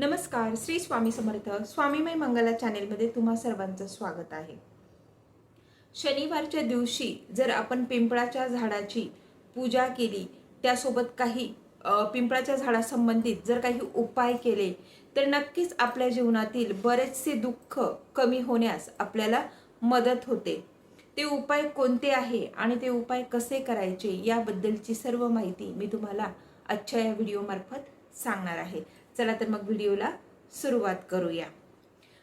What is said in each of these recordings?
नमस्कार श्री स्वामी समर्थ स्वामीमय मंगला चॅनेलमध्ये तुम्हा सर्वांचं स्वागत आहे. शनिवारच्या दिवशी जर आपण पिंपळाच्या झाडाची पूजा केली त्यासोबत काही पिंपळाच्या झाडासंबंधित जर काही उपाय केले तर नक्कीच आपल्या जीवनातील बरेचसे दुःख कमी होण्यास आपल्याला मदत होते. ते उपाय कोणते आहे आणि ते उपाय कसे करायचे याबद्दलची सर्व माहिती मी तुम्हाला आजच्या या व्हिडिओमार्फत सांगणार आहे. चला तर मग व्हिडिओला सुरुवात करूया.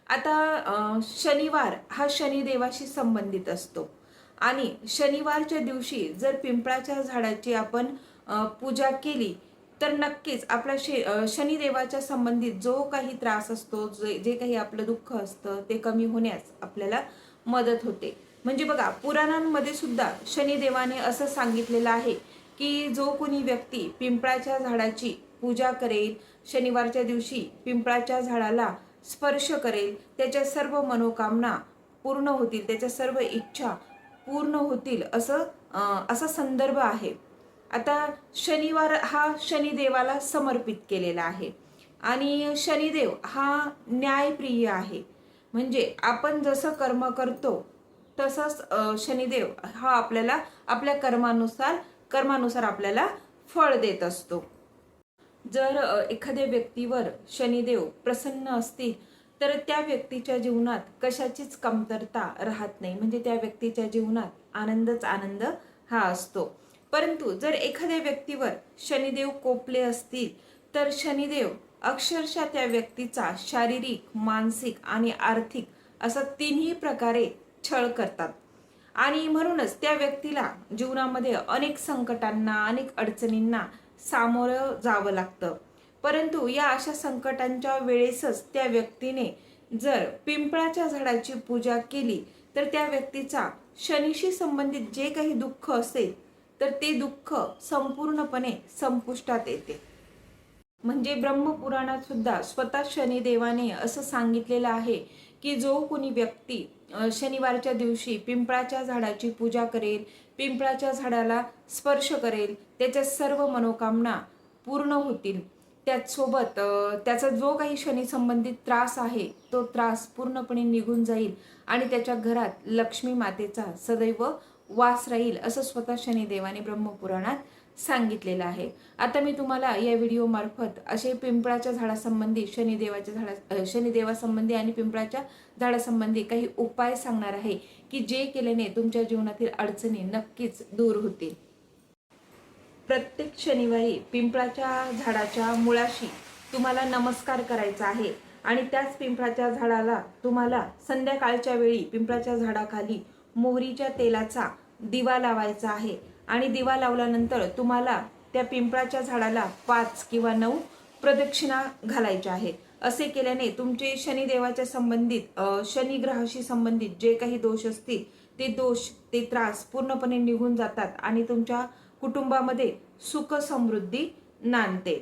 आता शनिवार हा शनिदेवाशी संबंधित असतो. आणि शनिवारच्या दिवशी जर पिंपळाच्या झाडाची आपण पूजा केली तर नक्कीच आपला शे शनिदेवाच्या संबंधित जो काही त्रास असतो जे जे काही आपलं दुःख असतं ते कमी होण्यास आपल्याला मदत होते. म्हणजे बघा पुराणांमध्ये सुद्धा शनिदेवाने असं सांगितलेलं आहे की जो कोणी व्यक्ती पिंपळाच्या झाडाची पूजा करेल शनिवारच्या दिवशी पिंपळाच्या झाडाला स्पर्श करेल त्याच्या सर्व मनोकामना पूर्ण होतील त्याच्या सर्व इच्छा पूर्ण होतील असं असा संदर्भ आहे. आता शनिवार हा शनिदेवाला समर्पित केलेला आहे. आणि शनिदेव हा न्यायप्रिय आहे. म्हणजे आपण जसं कर्म करतो तसंच शनिदेव हा आपल्याला आपल्या कर्मानुसार कर्मानुसार आपल्याला फळ देत असतो. जर एखाद्या व्यक्तीवर शनिदेव प्रसन्न असतील तर त्या व्यक्तीच्या जीवनात कशाचीच कमतरता राहत नाही. म्हणजे त्या व्यक्तीच्या जीवनात आनंदच आनंद हा असतो. परंतु जर एखाद्या व्यक्तीवर शनिदेव कोपले असतील तर शनिदेव अक्षरशः त्या व्यक्तीचा शारीरिक मानसिक आणि आर्थिक असा तिन्ही प्रकारे छळ करतात. आणि म्हणूनच त्या व्यक्तीला जीवनामध्ये अनेक संकटांना अनेक अडचणींना सामोरं जावं लागतं. परंतु या अशा संकटांच्या वेळेसच त्या व्यक्तीने जर पिंपळाच्या झाडाची पूजा केली तर त्या व्यक्तीचा शनीशी संबंधित जे काही दुःख असेल तर ते दुःख संपूर्णपणे संपुष्टात येते. म्हणजे ब्रह्मपुराणात सुद्धा स्वतः शनिदेवाने असं सांगितलेलं आहे की जो कोणी व्यक्ती शनिवारच्या दिवशी पिंपळाच्या झाडाची पूजा करेल पिंपळाच्या झाडाला स्पर्श करेल त्याच्या सर्व मनोकामना पूर्ण होतील. त्याचसोबत त्याचा जो काही शनी संबंधित त्रास आहे तो त्रास पूर्णपणे निघून जाईल आणि त्याच्या घरात लक्ष्मी मातेचा सदैव वास राहील असं स्वतः शनिदेवाने ब्रह्मपुराणात सांगितलेलं आहे. आता मी तुम्हाला या व्हिडिओमार्फत असे पिंपळाच्या झाडासंबंधी शनिदेवाच्या झाडा शनिदेवासंबंधी आणि पिंपळाच्या झाडासंबंधी काही उपाय सांगणार आहे की जे केल्याने तुमच्या जीवनातील अडचणी नक्कीच दूर होतील. प्रत्येक शनिवारी पिंपळाच्या झाडाच्या मुळाशी तुम्हाला नमस्कार करायचा आहे आणि त्याच पिंपळाच्या झाडाला तुम्हाला संध्याकाळच्या वेळी पिंपळाच्या झाडाखाली मोहरीच्या तेलाचा दिवा लावायचा आहे. आणि दिवा लावल्यानंतर तुम्हाला त्या पिंपळाच्या झाडाला पाच किंवा नऊ प्रदक्षिणा घालायच्या आहेत. असे केल्याने तुमचे शनिदेवाच्या संबंधित शनिग्रहाशी संबंधित जे काही दोष असतील ते दोष ते त्रास पूर्णपणे निघून जातात आणि तुमच्या कुटुंबामध्ये सुख समृद्धी नांदते.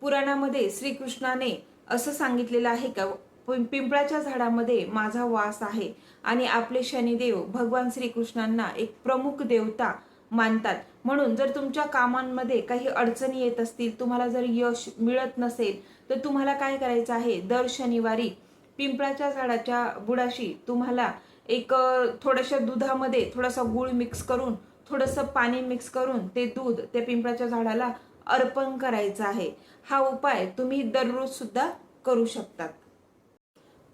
पुराणामध्ये श्रीकृष्णाने असं सांगितलेलं आहे का? पिंपळाच्या झाडामध्ये माझा वास आहे आणि आपले शनिदेव भगवान श्रीकृष्णांना एक प्रमुख देवता मानतात. म्हणून जर तुमच्या कामांमध्ये काही अडचणी येत असतील तुम्हाला जर यश मिळत नसेल तर तुम्हाला काय करायचं आहे? दर शनिवारी पिंपळाच्या झाडाच्या बुडाशी तुम्हाला एक थोड्याशा दुधामध्ये थोडासा गुळ मिक्स करून थोडंसं पाणी मिक्स करून ते दूध त्या पिंपळाच्या झाडाला अर्पण करायचं आहे. हा उपाय तुम्ही दररोज सुद्धा करू शकतात.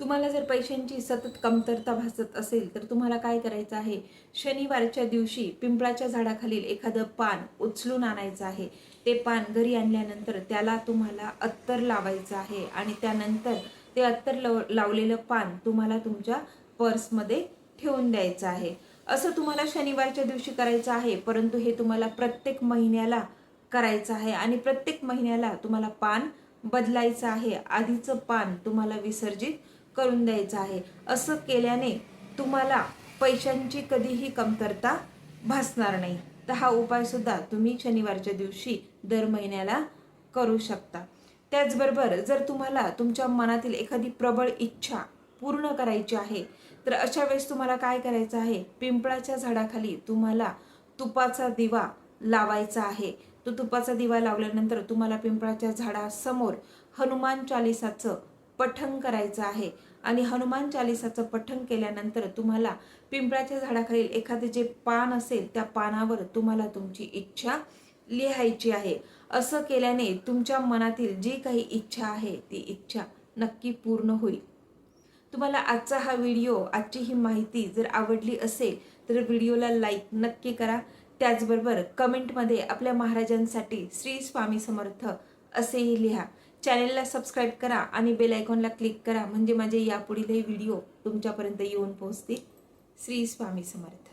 तुम्हाला जर पैशांची सतत कमतरता भासत असेल तर तुम्हाला काय करायचं आहे? शनिवारच्या दिवशी पिंपळाच्या झाडाखालील एखादं पान उचलून आणायचं आहे. ते पान घरी आणल्यानंतर त्याला तुम्हाला अत्तर लावायचं आहे आणि त्यानंतर ते अत्तर लव लावलेलं पान तुम्हाला तुमच्या पर्समध्ये ठेवून द्यायचं आहे. असं तुम्हाला शनिवारच्या दिवशी करायचं आहे परंतु हे तुम्हाला प्रत्येक महिन्याला करायचं आहे आणि प्रत्येक महिन्याला तुम्हाला पान बदलायचं आहे. आधीचं पान तुम्हाला विसर्जित करून द्यायचं आहे. असं केल्याने तुम्हाला पैशांची कधीही कमतरता भासणार नाही. तर हा उपायसुद्धा तुम्ही शनिवारच्या दिवशी दर महिन्याला करू शकता. त्याचबरोबर जर तुम्हाला तुमच्या मनातील एखादी प्रबळ इच्छा पूर्ण करायची आहे तर अशा वेळेस तुम्हाला काय करायचं आहे? पिंपळाच्या झाडाखाली तुम्हाला तुपाचा दिवा लावायचा आहे. तो तुपाचा दिवा लावल्यानंतर तुम्हाला पिंपळाच्या झाडासमोर हनुमान चालिसाचं पठण करायचं आहे. आणि हनुमान चालिसाचं पठण केल्यानंतर तुम्हाला पिंपळाच्या झाडाखालील एखादे जे पान असेल त्या पानावर तुम्हाला तुमची इच्छा लिहायची आहे. असं केल्याने तुमच्या मनातील जी काही इच्छा आहे ती इच्छा नक्की पूर्ण होईल. तुम्हाला आजचा हा व्हिडिओ आजची ही माहिती जर आवडली असेल तर व्हिडिओला लाईक नक्की करा. त्याचबरोबर कमेंटमध्ये आपल्या महाराजांसाठी श्री स्वामी समर्थ असेही लिहा. चॅनेलला सबस्क्राईब करा आणि बेल आयकॉनला क्लिक करा म्हणजे माझे यापुढीलही व्हिडिओ तुमच्यापर्यंत येऊन पोहोचतील. श्री स्वामी समर्थ.